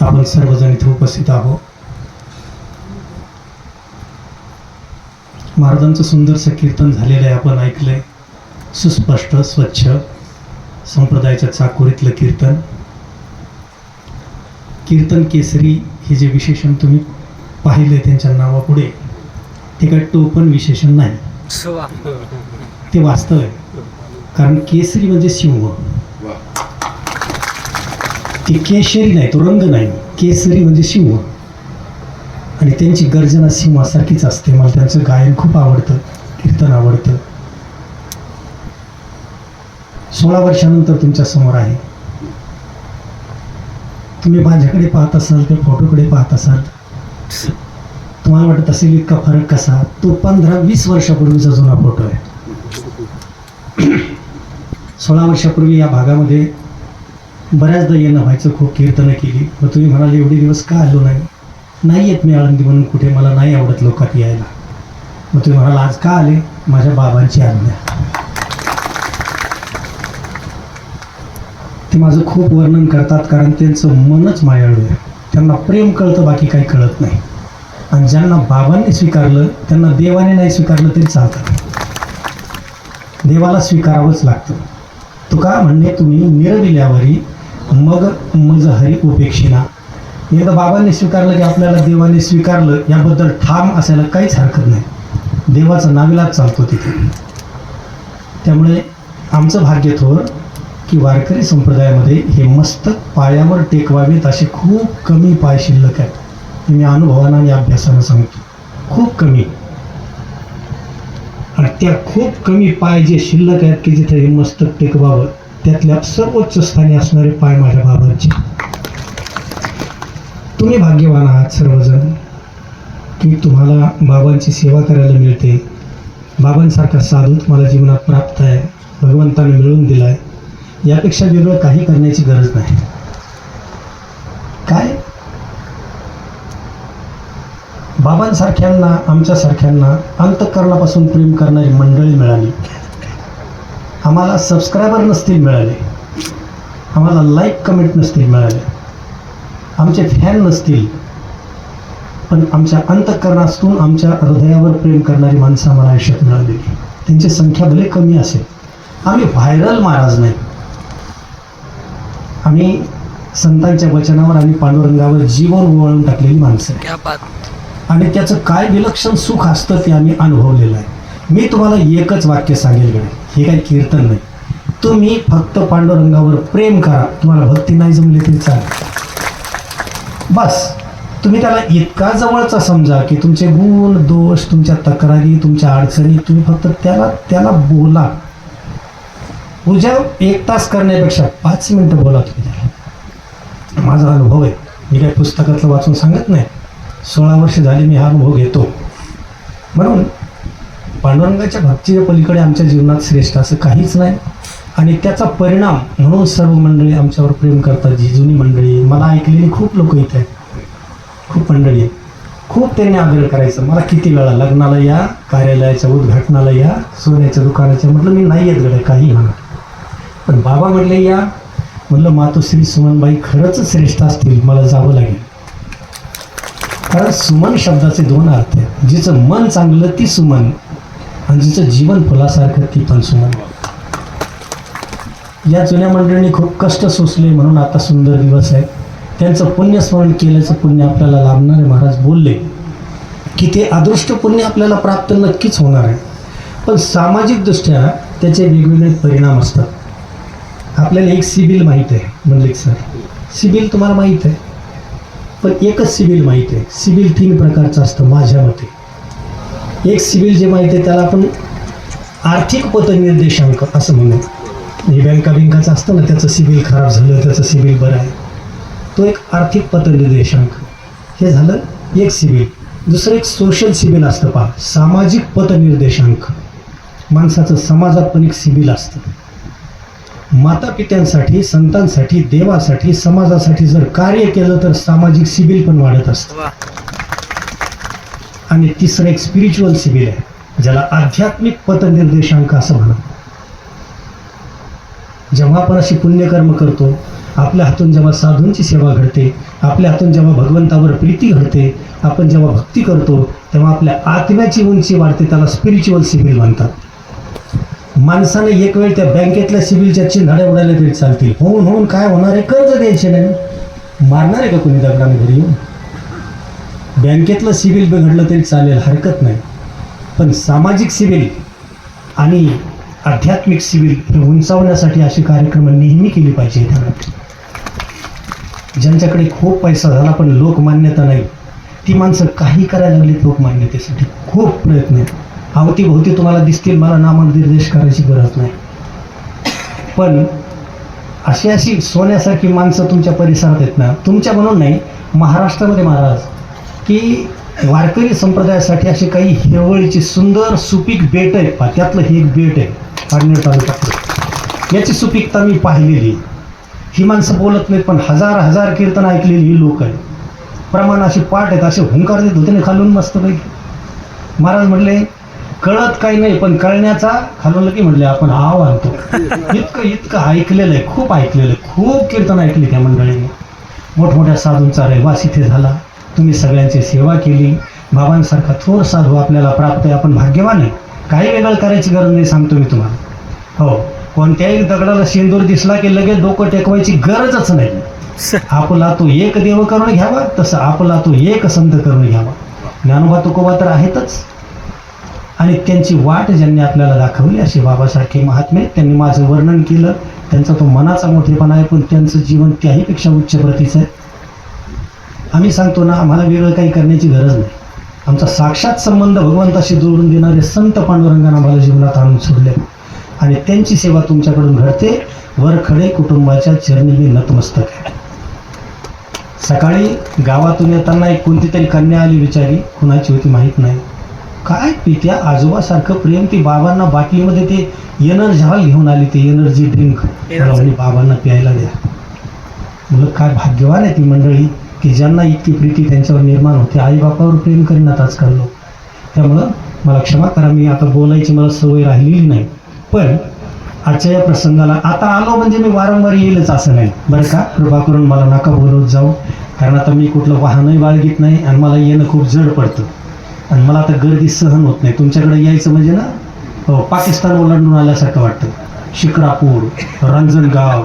आपण सर्वजण इथे उपस्थित आहोत. महाराजांचं सुंदरसं कीर्तन झालेलं आहे आपण ऐकलंय. सुस्पष्ट स्वच्छ संप्रदायाच्या चाकोरीतलं कीर्तन. कीर्तन केसरी हे जे विशेषण तुम्ही पाहिले त्यांच्या नावापुढे ते काय टोपण विशेषण नाही. ते वास्तव आहे. कारण केसरी म्हणजे सिंह. ते केशरी नाही तो रंग नाही. केसरी म्हणजे सिंह. आणि त्यांची गर्जना सिंहासारखीच असते. मला त्यांचं गायन खूप आवडतं कीर्तन आवडतं. सोळा वर्षानंतर तुमच्यासमोर आहे. तुम्ही माझ्याकडे पाहत असाल ते फोटोकडे पाहत असाल. तुम्हाला वाटत असेल इतका फरक कसा? तो पंधरा वीस वर्षापूर्वीचा जुना फोटो आहे. सोळा वर्षापूर्वी या भागामध्ये बऱ्याचदा येणं व्हायचं खूप कीर्तनं केली. मग तुम्ही म्हणाले एवढे दिवस का आलो नाही? नाही येत मी आळंदी म्हणून कुठे. मला नाही आवडत लोकात यायला. मग तुम्ही म्हणाल आज का आले? माझ्या बाबांची आज्ञा. ते माझं खूप वर्णन करतात कारण त्यांचं मनच मायाळू आहे. त्यांना प्रेम कळतं बाकी काही कळत नाही. आणि ज्यांना बाबांनी स्वीकारलं त्यांना देवाने नाही स्वीकारलं तरी चालतं देवाला स्वीकारावंच लागतं. तुका म्हणणे तुम्ही निरविल्यावरी मग मज हरी उपेक्षिना एकदा बाबांनी स्वीकारलं की आपल्याला देवाने स्वीकारलं याबद्दल ठाम असायला काहीच हरकत नाही. देवाचा नाविलाच चालतो तिथे. त्यामुळे आमचं भाग्य थोर की वारकरी संप्रदायामध्ये हे मस्तक पायावर टेकवावेत असे खूप कमी पाय शिल्लक आहेत. हे मी अनुभवानं आणि अभ्यासानं सांगतो. खूप कमी. आणि त्या खूप कमी पाय जे शिल्लक आहेत की जिथे हे मस्तक टेकवावं त्यातल्या सर्वोच्च स्थानी असणारे पाय माझ्या बाबांचे. तुम्ही भाग्यवान आहात सर्वजण. की तुम्हाला बाबांची सेवा करायला मिळते. बाबांसारखा साधू तुम्हाला जीवनात प्राप्त आहे भगवंताने मिळवून दिला आहे यापेक्षा वेगळं काही करण्याची गरज नाही. काय? बाबांसारख्यांना आमच्यासारख्यांना अंतःकरणापासून प्रेम करणारी मंडळी मिळाली. आम्हाला सबस्क्रायबर नसतील मिळाले. आम्हाला लाईक कमेंट नसतील मिळाले. आमचे फॅन नसतील. पण आमच्या अंतःकरणातून आमच्या हृदयावर प्रेम करणारी माणसं आम्हाला आयुष्यात मिळालेली. त्यांची संख्या भले कमी असेल. आम्ही व्हायरल महाराज नाही. आम्ही संतांच्या वचनावर आणि पांडुरंगावर जीवन वळून टाकलेली माणसं आणि त्याचं काय विलक्षण सुख असतं ते आम्ही अनुभवलेलं आहे. मी तुम्हाला एकच वाक्य सांगेल गडे हे काही कीर्तन नाही. तुम्ही फक्त पांडुरंगावर प्रेम करा. तुम्हाला भक्ती नाही जमली तरी चालेल. बस. तुम्ही त्याला इतका जवळचा समजा की तुमचे गुण दोष तुमच्या तक्रारी तुमच्या अडचणी तुम्ही फक्त त्याला त्याला बोला. पूजा एक तास करण्यापेक्षा पाच मिनटं बोला तुम्ही त्याला. माझा अनुभव आहे. मी काही पुस्तकातलं वाचून सांगत नाही. सोळा वर्ष झाली मी हा अनुभव घेतो. म्हणून पांडुरंगाच्या भक्तीच्या पलीकडे आमच्या जीवनात श्रेष्ठ असं काहीच नाही. आणि त्याचा परिणाम म्हणून सर्व मंडळी आमच्यावर प्रेम करतात. जी जुनी मंडळी मला ऐकलेली खूप लोक इथे आहेत. खूप मंडळी आहेत. खूप त्यांनी आग्रह करायचं. मला किती वेळा लग्नाला या कार्यालयाच्या उद्घाटनाला या सोन्याच्या दुकानाच्या म्हटलं मी नाही येत गड्या काही म्हणा पण बाबा म्हटले या. म्हटलं मातोश्री सुमनबाई खरंच श्रेष्ठ असतील. मला जावं लागेल. कारण सुमन शब्दाचे दोन अर्थ आहेत. जिचं मन चांगलं ती सुमन. आणि तिचं जीवन फुलासारखं ती पण सुमन या जुन्या मंडळींनी खूप कष्ट सोसले म्हणून आता सुंदर दिवस आहे. त्यांचं पुण्यस्मरण केल्याचं पुण्य आपल्याला लाभणारे महाराज बोलले की ते अदृष्ट पुण्य आपल्याला प्राप्त नक्कीच होणार आहे. पण सामाजिकदृष्ट्या त्याचे वेगवेगळे परिणाम असतात. आपल्याला एक सिबिल माहीत आहे मंडलिक सर. सिबिल तुम्हाला माहीत आहे? पण एकच सिबिल माहीत आहे. सिबिल तीन प्रकारचं असतं माझ्या मते. एक सिबिल जे माहिती आहे त्याला आपण आर्थिक पतनिर्देशांक असं म्हणू हे बँका बिंकाचं असतं ना त्याचं सिबिल खराब झालं त्याचं सिबिल बरं आहे. तो एक आर्थिक पतनिर्देशांक. हे झालं एक सिबिल. दुसरं एक सोशल सिबिल असतं पहा. सामाजिक पतनिर्देशांक. माणसाचं समाजात पण एक सिबिल असतं. माता पित्यांसाठी संतांसाठी देवासाठी समाजासाठी जर कार्य केलं तर सामाजिक सिबिल पण वाढत असतं. आणि तिसरं एक स्पिरिच्युअल सिबिल आहे ज्याला आध्यात्मिक पतनिर्देशांक असं म्हणतात. जेव्हा आपण अशी पुण्यकर्म करतो आपल्या हातून जेव्हा साधूंची सेवा घडते आपल्या हातून जेव्हा भगवंतावर प्रीती घडते आपण जेव्हा भक्ती करतो तेव्हा आपल्या आत्म्याची उंची वाढते त्याला स्पिरिच्युअल सिबिल म्हणतात. माणसाने एक वेळ त्या बँकेतल्या सिबिलच्या चिन्हाड्या उडायला तरी चालतील. होऊन होऊन काय होणार आहे? कर्ज द्यायचे नाही. मारणार आहे का कोणी दगडाने घरी येऊन? बँकेतलं सिबिल बिघडलं तरी चालेल हरकत नाही. पण सामाजिक सिबिल आणि आध्यात्मिक सिबिल हे उंचावण्यासाठी असे कार्यक्रम नेहमी केली पाहिजे ज्यांच्याकडे खूप पैसा झाला पण लोकमान्यता नाही ती माणसं काही करायला लागलीत लोकमान्यतेसाठी खूप प्रयत्न आहेत. अवतीभोवती तुम्हाला दिसतील मला नामनिर्देश करायची गरज नाही. पण अशी अशी सोन्यासारखी माणसं तुमच्या परिसरात आहेत ना तुमच्या म्हणून नाही महाराष्ट्रामध्ये महाराज की वारकरी संप्रदायासाठी अशी काही हिरवळीची सुंदर सुपीक बेट आहेत पहा त्यातलं ही एक बेट आहे पारनेर तालुक्यातलं याची सुपीकता मी पाहिलेली. ही माणसं बोलत नाहीत पण हजार हजार कीर्तन ऐकलेली ही लोक आहेत. प्रमाण अशी पाठ आहेत असे हुंकार देत होते ना खालून मस्तपैकी. महाराज म्हणले कळत काही नाही पण कळण्याचा खालून की म्हटले आपण आव आणतो इतकं इतकं ऐकलेलं आहे खूप ऐकलेलं आहे खूप कीर्तन ऐकली त्या मंडळीने. मोठमोठ्या साधूंचा रहिवास इथे झाला. तुम्ही सगळ्यांची सेवा केली. बाबांसारखा थोर साधू आपल्याला प्राप्त आहे. आपण भाग्यवान आहे. काही वेगळं करायची गरज नाही सांगतो मी तुम्हाला. हो कोणत्याही दगडाला शेंदूर दिसला की लगेच डोकं टेकवायची गरजच नाही. आपला तो एक देव करून घ्यावा तसं आपला तो एक संत करून घ्यावा. ज्ञानोबा तुकोबा तर आहेतच. आणि त्यांची वाट ज्यांनी आपल्याला दाखवली असे बाबासारखे महात्मे त्यांनी माझं वर्णन केलं. त्यांचा तो मनाचा मोठेपणा आहे पण त्यांचं जीवन त्याहीपेक्षा उच्च प्रतीचं आहे. आम्ही सांगतो ना आम्हाला वेगळं काही करण्याची गरज नाही. आमचा साक्षात संबंध भगवंताशी जोडून देणारे संत पांडुरंगाने आम्हाला जीवनात आणून सोडले. आणि त्यांची सेवा तुमच्याकडून घडते. वरखडे कुटुंबाच्या चरणी मी नतमस्तक आहे. सकाळी गावातून येताना एक कोणती तरी कन्या आली विचारी कुणाची होती माहीत नाही. काय पित्या आजोबासारखं प्रेम ती बाबांना बाटलीमध्ये ते एनर्जाल घेऊन आली ते एनर्जी ड्रिंक मला बाबांना प्यायला द्या. म्हणलं काय भाग्यवान आहे ती मंडळी. की ज्यांना इतकी प्रीती त्यांच्यावर निर्माण होते आईबापावर प्रेम करीनात आजकाल लोक. त्यामुळं मला क्षमा करा मी आता बोलायची मला सवय राहिलेली नाही. पण आजच्या या प्रसंगाला आता आलो म्हणजे मी वारंवार येईलच असं नाही. बरं का? कृपा करून मला नका बोलवत जाऊ. कारण आता मी कुठलं वाहनही बाळगीत नाही आणि मला येणं खूप जड पडतं. आणि मला आता गर्दी सहन होत नाही. तुमच्याकडे यायचं म्हणजे ना हो, पाकिस्तान ओलांडून आल्यासारखं वाटतं. शिक्रापूर रंजनगाव.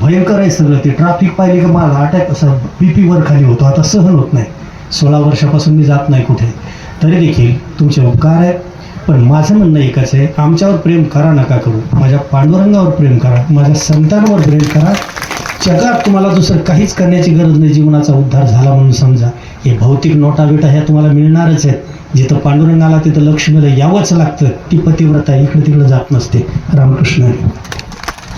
भयंकर आहे सगळं ते. ट्रॅफिक पाहिली का मला अटॅक असं बीपी वर खाली होतो. आता सहन होत नाही. सोळा वर्षापासून मी जात नाही कुठे. तरी देखील तुमचे उपकार आहे. पण माझं म्हणणं एकच आहे. आमच्यावर प्रेम करा नका करू. माझ्या पांडुरंगावर प्रेम करा. माझ्या संतांवर प्रेम करा. जगात तुम्हाला दुसरं काहीच करण्याची गरज नाही. जीवनाचा उद्धार झाला म्हणून समजा. हे भौतिक नोटा बिटा ह्या तुम्हाला मिळणारच आहेत. जिथं पांडुरंगाला तिथं लक्ष्मीला यावंच लागतं ती पतिव्रता इकडे तिकडे जात नसते. रामकृष्ण.